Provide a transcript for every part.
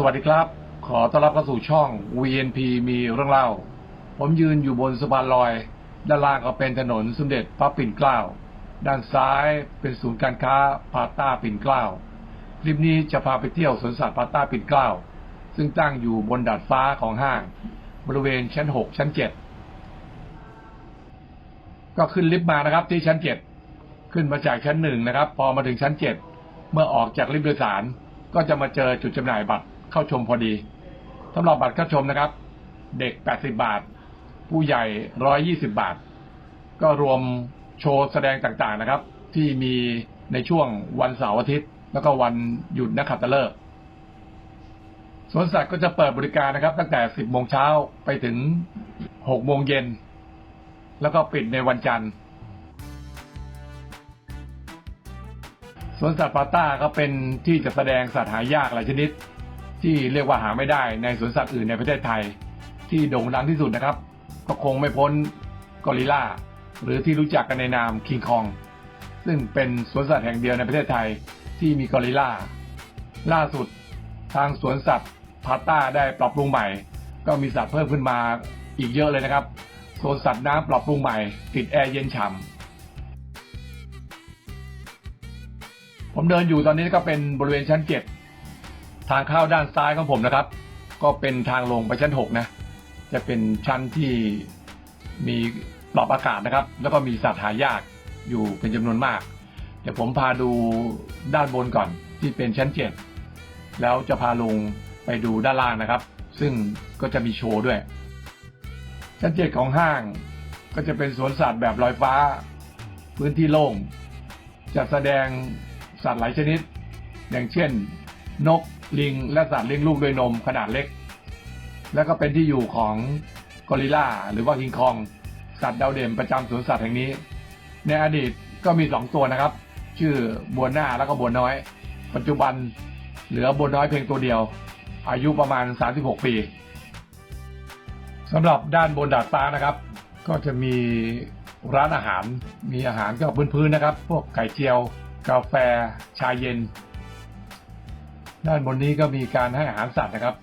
สวัสดีครับ ขอต้อนรับเข้าสู่ช่อง VNP มีเรื่องเล่า ผมยืนอยู่บนสะพานลอย ด้านล่างก็เป็นถนนสมเด็จพระปิ่นเกล้า ด้านซ้ายเป็นศูนย์การค้าพาต้าปิ่นเกล้า คลิปนี้จะพาไปเที่ยวสวนสัตว์พาต้าปิ่นเกล้า ซึ่งตั้งอยู่บนดาดฟ้าของห้าง บริเวณชั้น 6 ชั้น 7 ก็ขึ้นลิฟต์มานะครับที่ชั้น 7 ขึ้นมาจากชั้นหนึ่งนะครับ พอมาถึงชั้น 7 เมื่อออกจากลิฟต์โดยสารก็จะมาเจอจุดจำหน่ายบัตร เข้าชมพอดีสำหรับบัตรเข้าชมนะครับ เด็ก 80 บาท ผู้ใหญ่ 120 บาท ก็รวมโชว์แสดงต่างๆนะครับ ที่มีในช่วงวันเสาร์อาทิตย์ แล้วก็วันหยุดนักขัตฤกษ์สวนสัตว์ก็จะเปิดบริการนะครับ ตั้งแต่ 10 โมงเช้าไปถึง 6 โมงเย็น แล้วก็ปิดในวันจันทร์สวนสัตว์ปาต้าก็เป็นที่จะแสดงสัตว์หายากหลายชนิด ที่เรียกว่าหาไม่ได้ในสวนสัตว์อื่นในประเทศไทย ที่โด่งดังที่สุดนะครับ ก็คงไม่พ้นกอริลลาหรือที่รู้จักกันในนามคิงคอง ซึ่งเป็นสวนสัตว์แห่งเดียวในประเทศไทยที่มีกอริลลาล่าสุดทางสวนสัตว์พาต้าได้ปรับปรุงใหม่ ก็มีสัตว์เพิ่มขึ้นมาอีกเยอะเลยนะครับโซนสัตว์น้ำปรับปรุงใหม่ ติดแอร์เย็นฉ่ำผมเดินอยู่ตอนนี้ก็เป็นบริเวณชั้นเจ็ด ทางเข้าด้านซ้ายของผมนะครับ ก็เป็นทางลงไปชั้นหกนะ จะเป็นชั้นที่มีปลอบอากาศนะครับ แล้วก็มีสัตว์หายากอยู่เป็นจำนวนมาก เดี๋ยวผมพาดูด้านบนก่อนที่เป็นชั้นเจ็ดแล้วจะพาลงไปดูด้านล่างนะครับ ซึ่งก็จะมีโชว์ด้วย ชั้นเจ็ดของห้างก็จะเป็นสวนสัตว์แบบลอยฟ้า พื้นที่โล่งจะแสดงสัตว์หลายชนิด อย่างเช่น นก ลิงและสัตว์เลี้ยงลูกด้วยนมขนาดเล็ก แล้วก็เป็นที่อยู่ของกอริลลาหรือว่าคิงคอง สัตว์ดาวเด่นประจำสวนสัตว์แห่งนี้ ในอดีตก็มีสองตัวนะครับ ชื่อบัวหน้าแล้วก็บัวน้อย ปัจจุบันเหลือบัวน้อยเพียงตัวเดียว อายุประมาณ 36 ปีสำหรับด้านบนดาดฟ้านะครับ ก็จะมีร้านอาหารมีอาหารก็พื้นๆนะครับ พวกไข่เจียว กาแฟ ชาเย็น ด้านบนนี้ก็มีการให้อาหารสัตว์นะครับ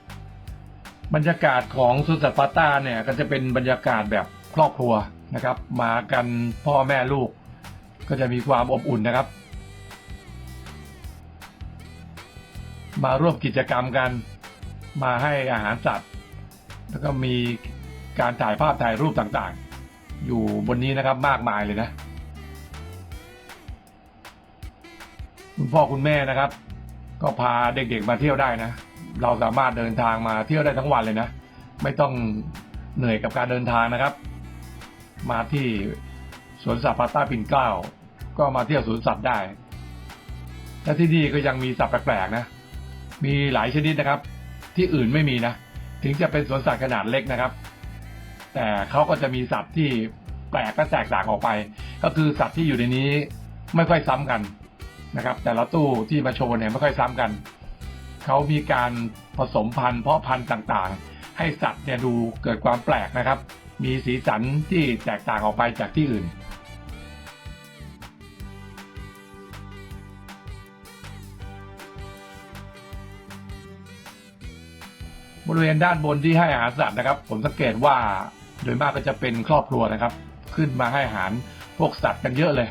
บรรยากาศของสวนสัตว์ปาต้าเนี่ยก็จะเป็นบรรยากาศแบบครอบครัวนะครับ มากันพ่อแม่ลูก ก็จะมีความอบอุ่นนะครับ มาร่วมกิจกรรมกัน มาให้อาหารสัตว์ แล้วก็มีการถ่ายภาพถ่ายรูปต่างๆ อยู่บนนี้นะครับมากมายเลยนะ คุณพ่อคุณแม่นะครับ ก็พาเด็กๆมาเที่ยวได้นะ เราสามารถเดินทางมาเที่ยวได้ทั้งวันเลยนะ ไม่ต้องเหนื่อยกับการเดินทางนะครับ มาที่สวนสัตว์พาต้าปิ่นเกล้า ก็มาเที่ยวสวนสัตว์ได้ และที่นี่ก็ยังมีสัตว์แปลกๆนะ มีหลายชนิดนะครับ ที่อื่นไม่มีนะ ถึงจะเป็นสวนสัตว์ขนาดเล็กนะครับ แต่เขาก็จะมีสัตว์ที่แปลกและแตกต่างออกไป ก็คือสัตว์ที่อยู่ในนี้ไม่ค่อยซ้ำกัน นะครับ แต่ละตู้ที่มาโชว์เนี่ยไม่ค่อยซ้ำกัน เขามีการผสมพันธุ์เพาะพันธุ์ต่างๆ ให้สัตว์เนี่ยดูเกิดความแปลกนะครับ มีสีสันที่แตกต่างออกไปจากที่อื่นบริเวณด้านบนที่ให้อาหารสัตว์นะครับ ผมสังเกตว่าโดยมากก็จะเป็นครอบครัวนะครับ ขึ้นมาให้อาหารพวกสัตว์กันเยอะเลย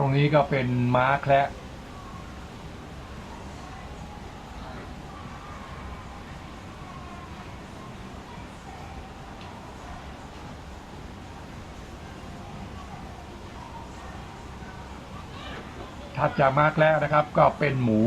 ตรงนี้ก็เป็นม้าแคระถัดจากม้าแคระนะครับ ก็เป็นหมู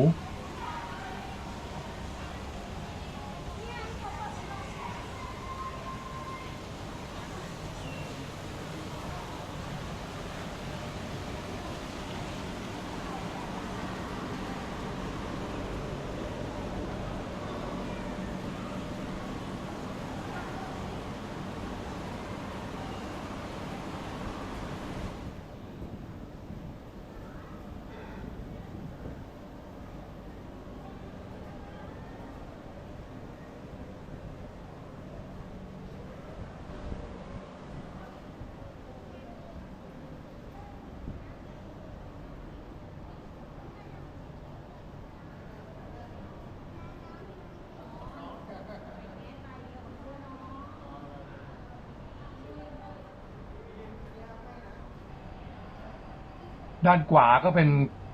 ด้านขวาก็เป็น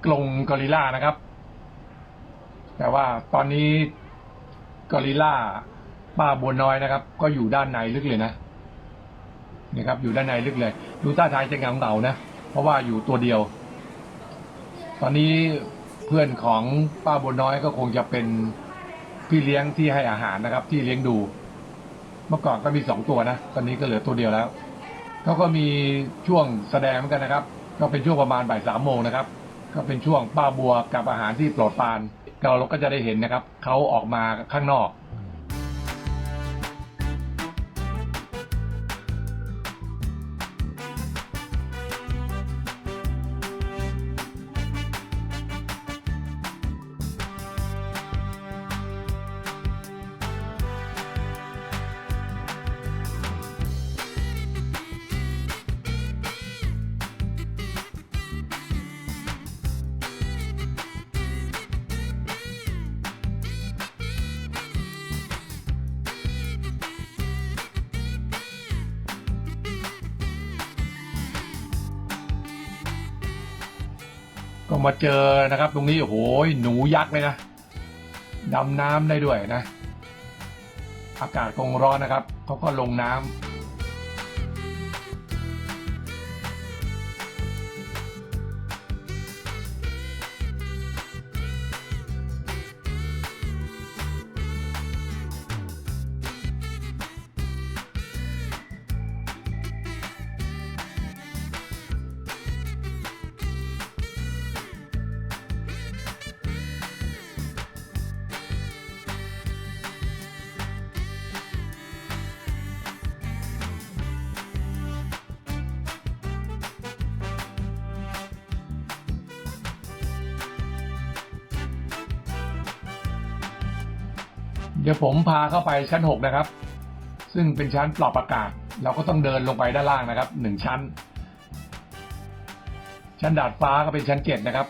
กรงกอริลลานะครับ แต่ว่าตอนนี้กอริลลาป้าบัวน้อยนะครับ ก็อยู่ด้านในลึกเลยนะนี่ครับ อยู่ด้านในลึกเลยดูท่าทางจะเงาเงานะเพราะว่าอยู่ตัวเดียว ตอนนี้เพื่อนของป้าบัวน้อยก็คงจะเป็นพี่เลี้ยงที่ให้อาหารนะครับ ที่เลี้ยงดู เมื่อก่อนก็มีสองตัวนะ ตอนนี้ก็เหลือตัวเดียวแล้วเขาก็มีช่วงแสดงเหมือนกันนะครับ ก็เป็นช่วงประมาณบ่ายสามโมงนะครับ ก็เป็นช่วงป้าบัวกับอาหารที่โปรดปานเราก็จะได้เห็นนะครับเขาออกมาข้างนอก ก็มาเจอนะครับ ตรงนี้โอ้โหหนูยักษ์เลยนะดำน้ำได้ด้วยนะ อากาศคงร้อนนะครับเขาก็ลงน้ำ ดี๋ยวผมพาเข้าไปชั้นหกนะครับ ซึ่งเป็นชั้นปลอบอากาศ เราก็ต้องเดินลงไปด้านล่างนะครับหนึ่งชั้น ชั้นดาดฟ้าก็เป็นชั้นเจ็ดนะครับ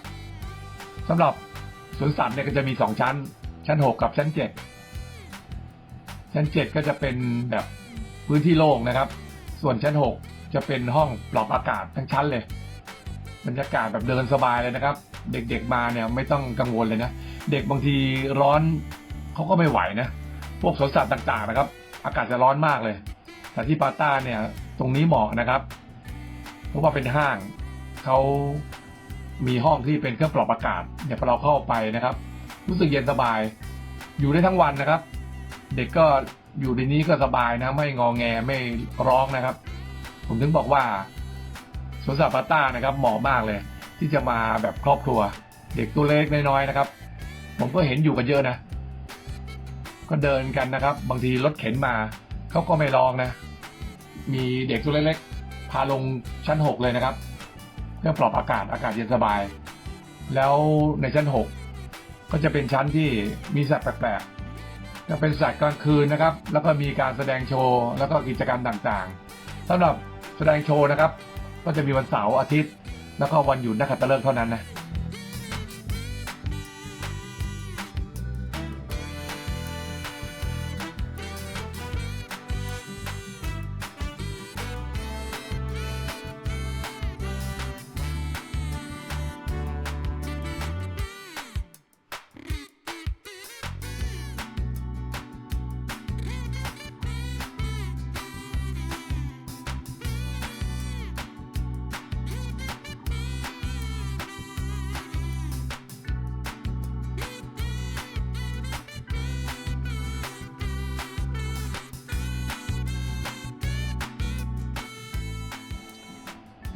สำหรับสวนสัตว์เนี่ยก็จะมีสองชั้น ชั้นหกกับชั้นเจ็ดชั้นเจ็ดก็จะเป็นแบบพื้นที่โล่งนะครับ ส่วนชั้นหกจะเป็นห้องปลอบอากาศทั้งชั้นเลยบรรยากาศแบบเดินสบายเลยนะครับ เด็กๆมาเนี่ยไม่ต้องกังวลเลยนะ เด็กบางทีร้อน เขาก็ไม่ไหวนะ พวกสวนสัตว์ต่างๆนะครับ อากาศจะร้อนมากเลย แต่ที่ปาต้าเนี่ยตรงนี้เหมาะนะครับ เพราะว่าเป็นห้างเขามีห้องที่เป็นเครื่องปรับอากาศเนี่ยพอเราเข้าไปนะครับ รู้สึกเย็นสบาย อยู่ได้ทั้งวันนะครับ เด็กก็อยู่ในนี้ก็สบายนะ ไม่งอแงไม่ร้องนะครับ ผมถึงบอกว่าสวนสัตว์ปาต้านะครับเหมาะมากเลย ที่จะมาแบบครอบครัว เด็กตัวเล็กน้อยๆนะครับ ผมก็เห็นอยู่กันเยอะนะ ก็เดินกันนะครับ บางทีรถเข็นมาเขาก็ไม่ลองนะ มีเด็กตัวเล็กๆพาลงชั้นหกเลยนะครับ เพื่อปลอบอากาศอากาศเย็นสบาย แล้วในชั้นหกก็จะเป็นชั้นที่มีสัตว์แปลกๆจะเป็นสัตว์กลางคืนนะครับ แล้วก็มีการแสดงโชว์แล้วก็กิจกรรมต่างๆสำหรับแสดงโชว์นะครับ ก็จะมีวันเสาร์อาทิตย์ แล้วก็วันหยุดนักขัตฤกษ์เท่านั้นนะ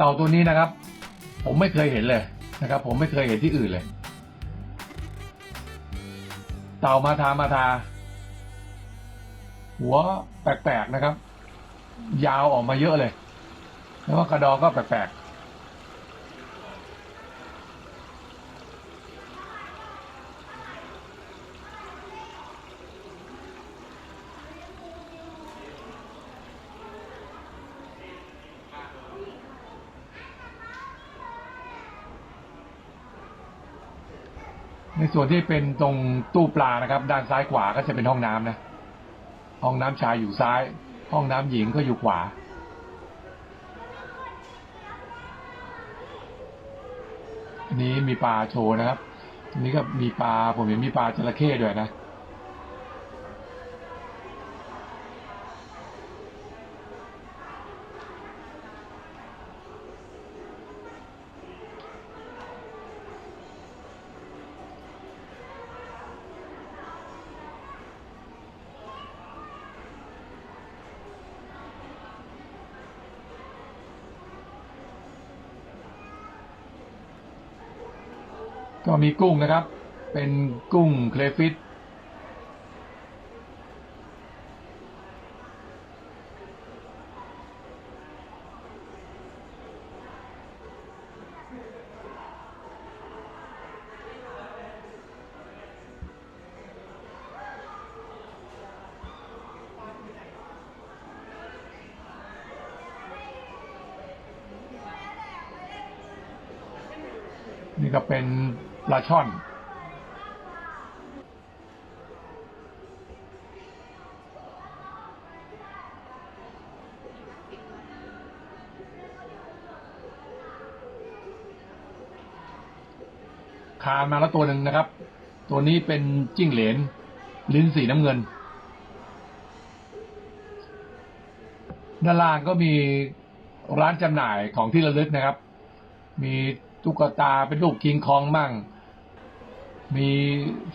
ต่าตัวนี้นะครับ ผมไม่เคยเห็นเลยนะครับ ผมไม่เคยเห็นที่อื่นเลย เต่ามาทามาทา หัวแปลกๆนะครับ ยาวออกมาเยอะเลย แล้วก็กระดองก็แปลกๆ ส่วนที่เป็นตรงตู้ปลานะครับ ด้านซ้ายขวาก็จะเป็นห้องน้ำนะ ห้องน้ำชายอยู่ซ้าย ห้องน้ำหญิงก็อยู่ขวา อันนี้มีปลาโชว์นะครับอันนี้ก็มีปลาผมเห็นมีปลาจระเข้ด้วยนะ ก็มีกุ้งนะครับ เป็นกุ้งเคลฟิต นี่ก็เป็น ปลาช่อน คานมาแล้วตัวหนึ่งนะครับ ตัวนี้เป็นจิ้งเหลน ลิ้นสีน้ำเงิน ด้านล่างก็มีร้านจำหน่ายของที่ระลึกนะครับ มีตุ๊กตาเป็นรูปคิงคองมั่ง มี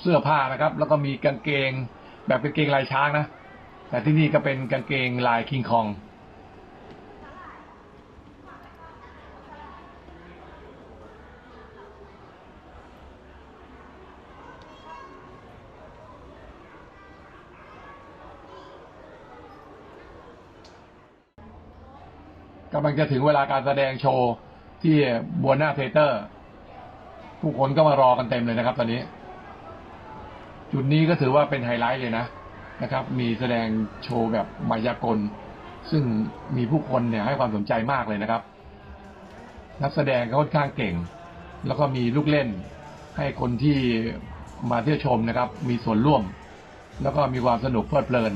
เสื้อผ้านะครับ แล้วก็มีกางเกง แบบกางเกงลายช้างนะ แต่ที่นี่ก็เป็นกางเกงลายคิงคองกำลังจะถึงเวลาการแสดงโชว์ที่บัวหน้าเทเตอร์ ผู้คนก็มารอกันเต็มเลยนะครับ ตอนนี้ จุดนี้ก็ถือว่าเป็นไฮไลท์เลยนะนะครับ มีแสดงโชว์แบบมายากล ซึ่งมีผู้คนเนี่ยให้ความสนใจมากเลยนะครับ นักแสดงก็ค่อนข้างเก่ง แล้วก็มีลูกเล่น ให้คนที่มาเที่ยวชมนะครับ มีส่วนร่วม แล้วก็มีความสนุกเพลิดเพลิน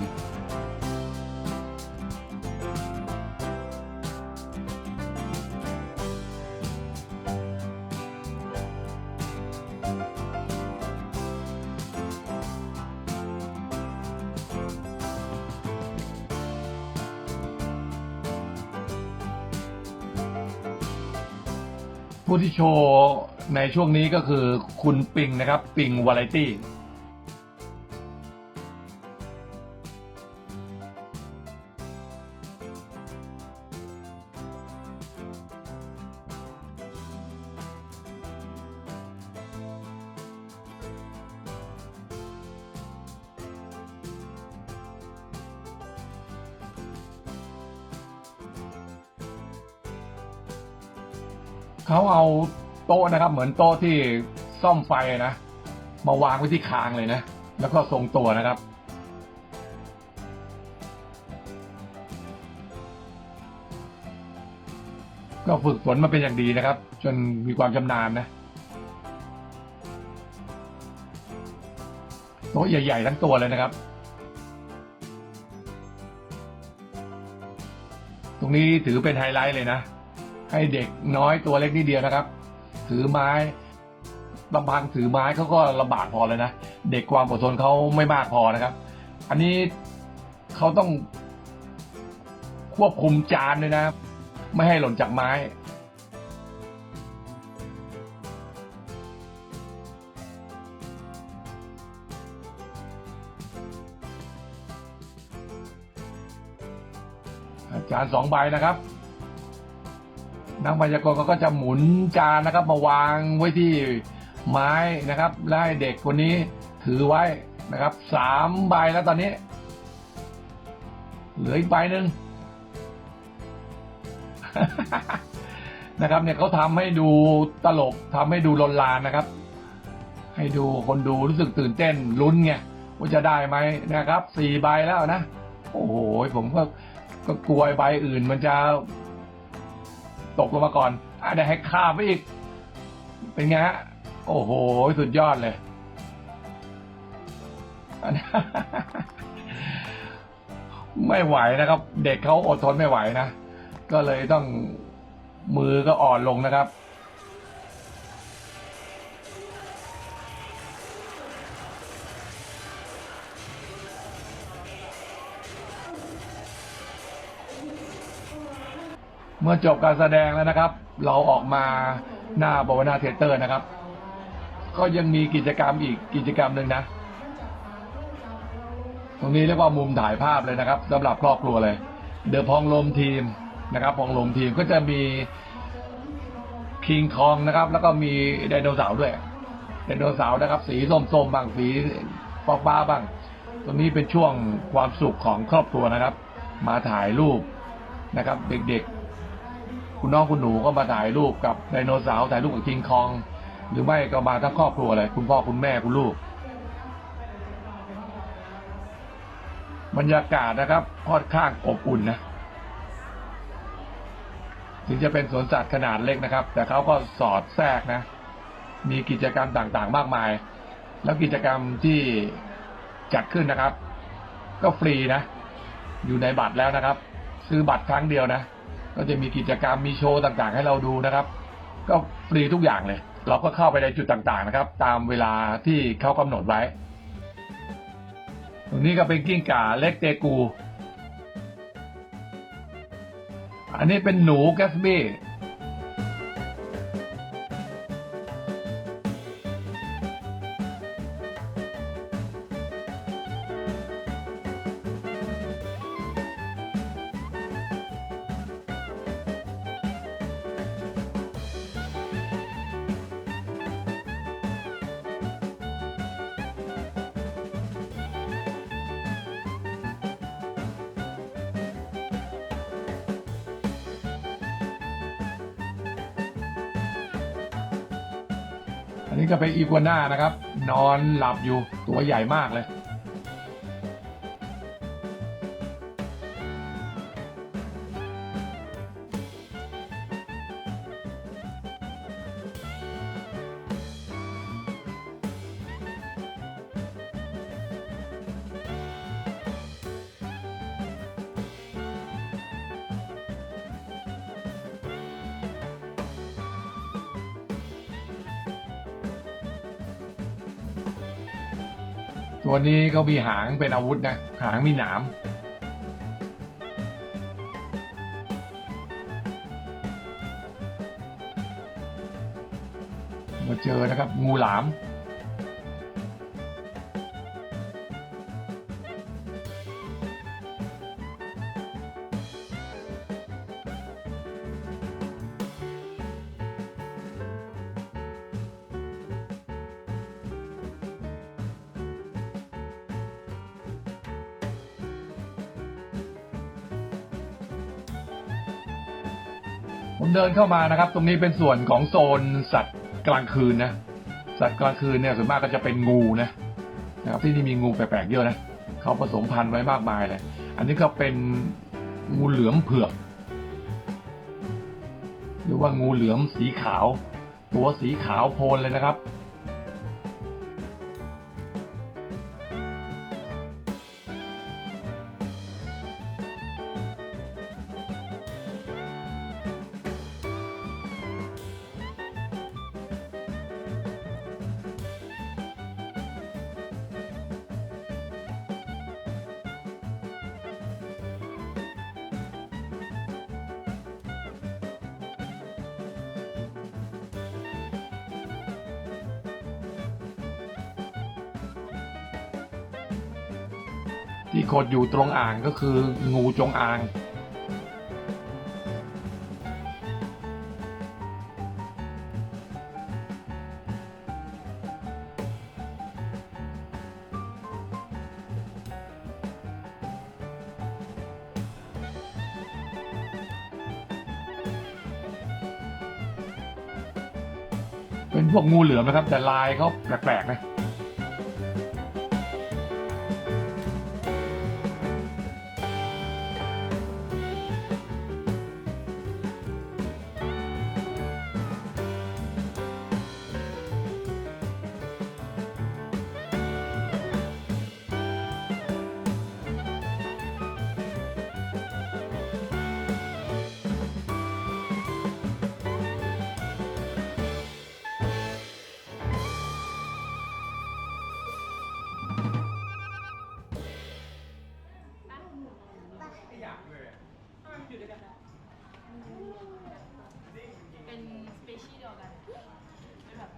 โชว์ในช่วงนี้ก็คือคุณปิงนะครับ ปิงวาไรตี้ เขาเอาโต๊ะนะครับ เหมือนโต๊ะที่ซ่อมไฟนะ มาวางไว้ที่คางเลยนะ แล้วก็ทรงตัวนะครับก็ฝึกฝนมาเป็นอย่างดีนะครับ จนมีความชำนาญนะโต๊ะใหญ่ ๆ ทั้งตัวเลยนะครับ ตรงนี้ถือเป็นไฮไลท์เลยนะ ให้เด็กน้อยตัวเล็กนิดเดียวนะครับ ถือไม้ลำพังถือไม้เขาก็ลำบากพอเลยนะ เด็กความอดทนเขาไม่มากพอนะครับ อันนี้เขาต้องควบคุมจานเลยนะ ไม่ให้หล่นจากไม้จานสองใบนะครับ นักมายากลเขาก็จะหมุนจานนะครับ มาวางไว้ที่ไม้นะครับแล้วให้เด็กคนนี้ถือไว้นะครับสามใบแล้วตอนนี้ เหลืออีกใบหนึ่งนะครับเนี่ยเขาทำให้ดูตลกทำให้ดูลนลานนะครับ ให้ดูคนดูรู้สึกตื่นเต้นลุ้นไงว่าจะได้ไหมนะครับสี่ใบแล้วนะ โอ้โหผมก็ก็กลัวใบอื่นมันจะ ตกลงมาก่อนอาจจะให้ข้ามไปอีก เป็นไงฮะ โอ้โห สุดยอดเลยไม่ไหวนะครับ เด็กเขาอดทนไม่ไหวนะ ก็เลยต้องมือก็อ่อนลงนะครับ เมื่อจบการแสดงแล้วนะครับ เราออกมาหน้าบวนาเทเตอร์นะครับ ก็ยังมีกิจกรรมอีกกิจกรรมหนึ่งนะ ตรงนี้เรียกว่ามุมถ่ายภาพเลยนะครับสำหรับครอบครัวเลยเดอะพองลมทีมนะครับพองลมทีมก็จะมีคิงคองนะครับ แล้วก็มีไดโนเสาร์ด้วยไดโนเสาร์นะครับ สีส้มๆบางสีฟ้าบ้างตรงนี้เป็นช่วงความสุขของครอบครัวนะครับ มาถ่ายรูปนะครับ เด็กๆ คุณน้องคุณหนูก็มาถ่ายรูปกับไดโนเสาร์ถ่ายรูปกับคิงคอง หรือไม่ก็มาทั้งครอบครัวเลยคุณพ่อคุณแม่คุณลูก บรรยากาศนะครับค่อนข้างอบอุ่นนะถึงจะเป็นสวนสัตว์ขนาดเล็กนะครับ แต่เขาก็สอดแทรกนะ มีกิจกรรมต่างๆ มากมาย แล้วกิจกรรมที่จัดขึ้นนะครับ ก็ฟรีนะ อยู่ในบัตรแล้วนะครับ ซื้อบัตรครั้งเดียวนะ ก็จะมีกิจกรรมมีโชว์ต่างๆ ให้เราดูนะครับ ก็ฟรีทุกอย่างเลย เราก็เข้าไปในจุดต่างๆนะครับ ตามเวลาที่เขากำหนดไว้ ตรงนี้ก็เป็นกิ้งก่าเล็กเตกู อันนี้เป็นหนูแกสบี้ อันนี้ก็เป็นอีกัวน่านะครับ นอนหลับอยู่ตัวใหญ่มากเลย ตัวนี้ก็มีหางเป็นอาวุธนะ หางมีหนามมาเจอนะครับ งูหลาม ดินเข้ามานะครับ ตรงนี้เป็นส่วนของโซนสัตว์กลางคืนนะ สัตว์กลางคืนเนี่ยส่วนมากก็จะเป็นงูนะนะครับที่นี่มีงูแปลกๆเยอะนะเขาผสมพันธุ์ไว้มากมายเลย อันนี้ก็เป็นงูเหลือมเผือกหรือว่างูเหลือมสีขาว ตัวสีขาวโพลเลยนะครับ ดอยู่ตรงอ่างก็คืองูจงอาง เป็นพวกงูเหลือมนะครับ แต่ลายเขาแปลกๆนะ ด้วยกันเป็นสเปชีส์เดียวกันเแบบ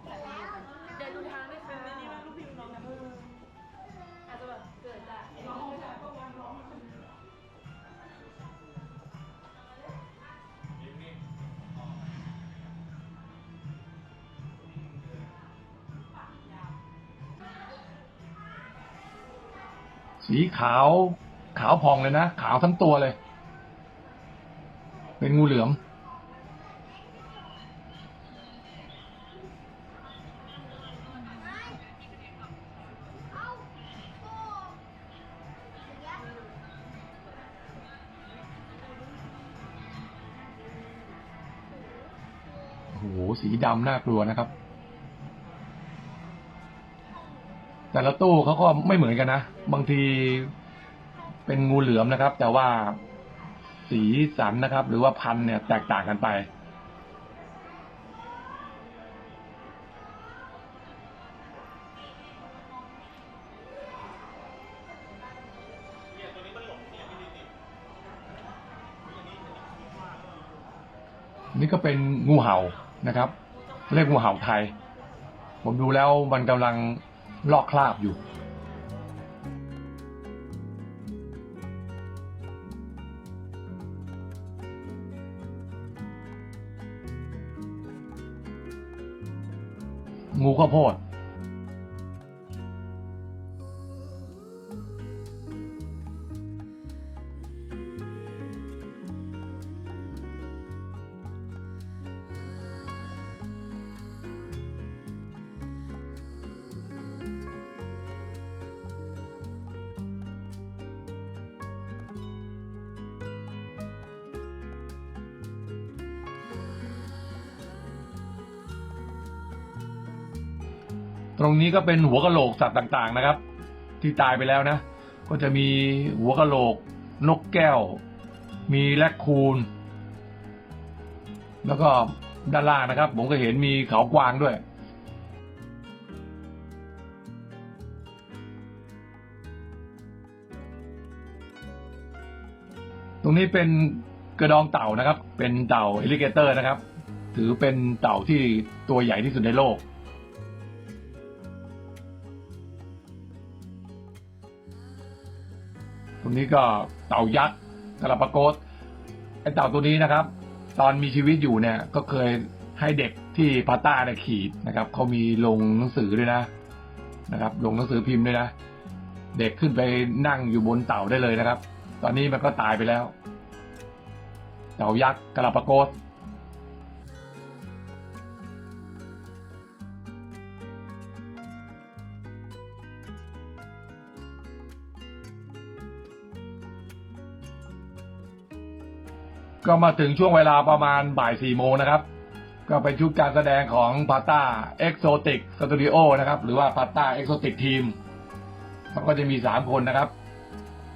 เดินดูทางด้วยค่ะอันี่มันลูกพี่ลูกน้องกันอาจจะแบบเกิดจากน้องจากก็วันร้องสีขาว ขาวพองเลยนะ ขาวทั้งตัวเลย เป็นงูเหลือม โอ้โห สีดำน่ากลัวนะครับ แต่ละตู้เขาก็ไม่เหมือนกันนะ บางทีเป็นงูเหลือมนะครับ แต่ว่า สีสันนะครับ หรือว่าพันเนี่ยแตกต่างกันไป นี่ก็เป็นงูเห่านะครับ เรียกงูเห่าไทย ผมดูแล้วมันกำลังลอกคราบอยู่ งูข้าวโพด ตรงนี้ก็เป็นหัวกะโหลกสัตว์ต่างๆนะครับ ที่ตายไปแล้วนะ ก็จะมีหัวกะโหลก นกแก้ว มีแรคคูน แล้วก็ด้านล่างนะครับ ผมก็เห็นมีเขากวางด้วยตรงนี้เป็นกระดองเต่านะครับ เป็นเต่าเอลิเกเตอร์นะครับ ถือเป็นเต่าที่ตัวใหญ่ที่สุดในโลก ตรงนี้ก็เต่ายักษ์กระปะโกสไอเต่าตัวนี้นะครับ ตอนมีชีวิตอยู่เนี่ยก็เคยให้เด็กที่พาต้าเนี่ยขี่นะครับเขามีลงหนังสือด้วยนะนะครับ ลงหนังสือพิมพ์ด้วยนะเด็กขึ้นไปนั่งอยู่บนเต่าได้เลยนะครับ ตอนนี้มันก็ตายไปแล้ว เต่ายักษ์กระปะโกส ก็มาถึงช่วงเวลาประมาณบ่ายสี่โมงนะครับ ก็เป็นชุดการแสดงของพาต้าเอ็กโซติกสตูดิโอนะครับ หรือว่าพาต้าเอ็กโซติกทีมเขาก็จะมีสามคนนะครับ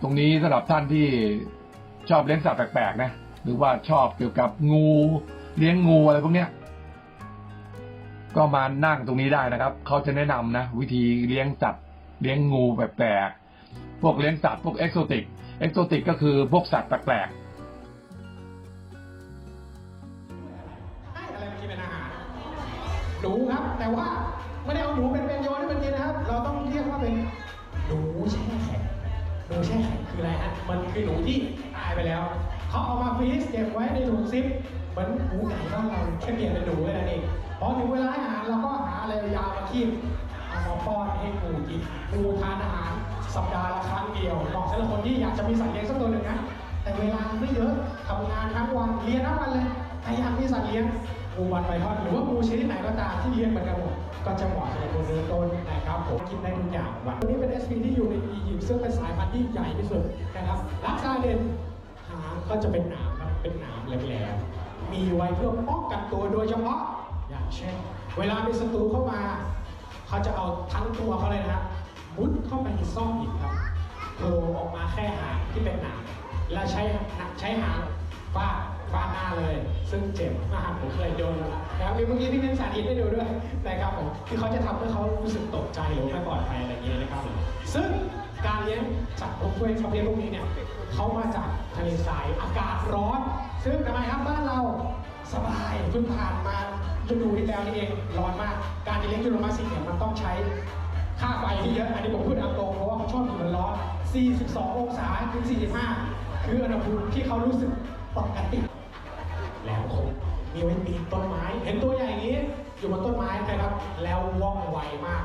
ตรงนี้สำหรับท่านที่ชอบเลี้ยงสัตว์แปลกๆนะ หรือว่าชอบเกี่ยวกับงูเลี้ยงงูอะไรพวกเนี้ย ก็มานั่งตรงนี้ได้นะครับ เขาจะแนะนำนะ วิธีเลี้ยงสัตว์เลี้ยงงูแปลกๆพวกเลี้ยงสัตว์พวกเอ็กโซติกเอ็กโซติกก็คือพวกสัตว์แปลกๆ แต่ว่าไม่ได้เอาหนูเป็นเป็นโยนให้มันกินนะครับ เราต้องเรียกว่าเป็นหนูแช่แข็งหนูแช่แข็งคืออะไรฮะมันคือหนูที่ตายไปแล้วเขาเอามาฟรีซเก็บไว้ในถุงซิปเหมือนหมูไก่บ้านเราแค่เปลี่ยนเป็นหนูแค่นั้นเองพอถึงเวลาอาหารเราก็หาอะไรยาวมาคีบเอามาป้อนให้งูกินงูทานอาหารสัปดาห์ละครั้งเดียวเหมาะสำหรับคนที่อยากจะมีสัตว์เลี้ยงสักตัวหนึ่งนะแต่เวลาไม่เยอะทำงานทั้งวันเรียนทั้งวันเลยแต่อยากมีสัตว์เลี้ยง งูบันไพทอนหรือว่างูชนิดไหนก็ตามที่เลี้ยงเหมือนกันหมดก็จะเหมาะสำหรับคนเริ่มต้นนะครับผมกินได้ทุกอย่างวันนี้เป็น SP ที่อยู่ในอียิปต์ซึ่งเป็นสายพันธุ์ที่ใหญ่ที่สุดนะครับลักษณะเด่นหางก็จะเป็นหนามครับเป็นหนามแหลมๆมีไว้เพื่อป้องกันตัวโดยเฉพาะอย่างเช่น เวลามีศัตรูเข้ามา เขาจะเอาทั้งตัวเขาเลยนะมุดเข้าไปในซอกหินครับโผล่ออกมาแค่หางที่เป็นหนังแล้วใช้ใช้หางฟาด ฟาดหน้าเลย ซึ่งเจ็บมากผมเคยโดนนะครับเมื่อกี้ที่เป็นสาธิตให้ดูด้วยนะครับผมที่เขาจะทำให้เขารู้สึกตกใจหรือไม่ปลอดภัยอะไรอย่างเงี้ยนะครับซึ่งการเลี้ยงสัตว์พวกเวประเภทพวกนี้เนี่ยเขามาจากทะเลทรายอากาศร้อน ซึ่งทำไมครับบ้านเราสบายเพิ่งผ่านมาฤดูที่แล้วนี่เองร้อนมาก การจะเลี้ยงจุลมาสิเนี่ยมันต้องใช้ค่าไฟที่เยอะ อันนี้ผมพูดตามตรงเพราะว่าเขาชอบอยู่ร้อน 42 องศาถึง 45 คืออุณหภูมิที่เขารู้สึกปกติ แล้วคงมีไว้ปีนต้นไม้ เห็นตัวใหญ่อย่างนี้ อยู่บนต้นไม้นะครับ แล้วว่องไวมาก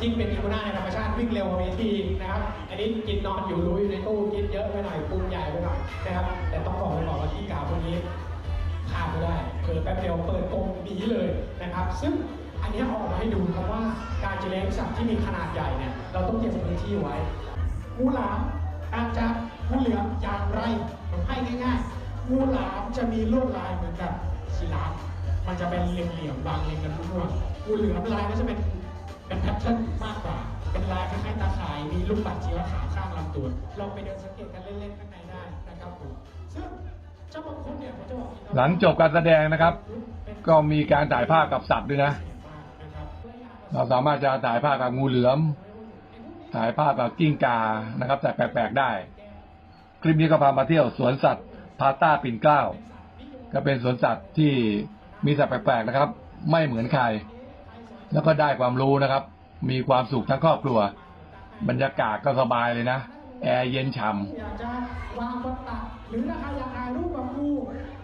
ยิ่งเป็นอีโกน่าในธรรมชาติวิ่งเร็วกว่าเวทีนะครับ อันนี้กินนอนอยู่รู้อยู่ในตู้กินเยอะไปหน่อยปรุงใหญ่ไปหน่อยนะครับ แต่ต้องบอกเลยบอกว่าที่กาวคนนี้พลาดไม่ได้เปิดแป๊บเดียวเปิดกรงหนีเลยนะครับ ซึ่งอันนี้เอาออกมาให้ดูครับว่าการจะเลี้ยงสัตว์ที่มีขนาดใหญ่เนี่ยเราต้องเก็บพื้นที่ไว้งูหลามการจับงูเหลือมอย่างไรผมให้ง่ายๆ งูหลามจะมีลวดลายเหมือนกับศิลาฟมันจะเป็นเหลี่ยมๆวางเรียงกันทั่วๆงูเหลือมลายก็จะเป็นเป็นแพทเทิร์นมากกว่า เป็นลายคล้ายๆตาข่ายมีลูกปัดชีวขาข้างลำตัวลองไปเดินสังเกตกันเล่นๆข้างในได้นะครับผมซึ่งเจ้าบางคนเนี่ยเขาจะบอกหลังจบการแสดงนะครับ ก็มีการถ่ายภาพกับสัตว์ด้วยนะ เราสามารถจะถ่ายภาพกับงูเหลือมถ่ายภาพกับกิ้งกานะครับแต่แปลกๆได้ คลิปนี้ก็พามาเที่ยวสวนสัตว์ พาต้าปิ่นเกล้าก็เป็นสวนสัตว์ที่มีสัตว์แปลกๆนะครับ ไม่เหมือนใคร แล้วก็ได้ความรู้นะครับ มีความสุขทั้งครอบครัว บรรยากาศก็สบายเลยนะ แอร์เย็นฉ่ำอยากจะวางบนตักหรือถ้าใครอยากถ่ายรูปกับงู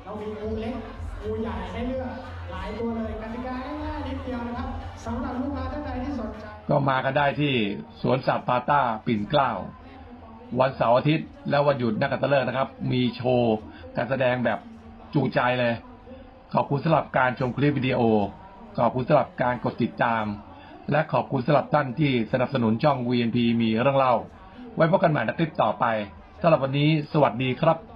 เรามีงูเล็กงูใหญ่ให้เลือกหลายตัวเลยกติกาง่ายๆนิดเดียวนะครับสำหรับลูกค้าท่านใดที่สนใจก็มากันได้ที่สวนสัตว์พาต้าปิ่นเกล้า วันเสาร์อาทิตย์ และวันหยุดนักกัตฤกษ์นะครับ มีโชว์การแสดงแบบจูใจเลย ขอบคุณสำหรับการชมคลิปวิดีโอ ขอบคุณสำหรับการกดติดตาม และขอบคุณสำหรับท่านที่สนับสนุนช่อง VNP มีเรื่องเล่า ไว้พบกันใหม่ในคลิปต่อไปสำหรับวันนี้ สวัสดีครับ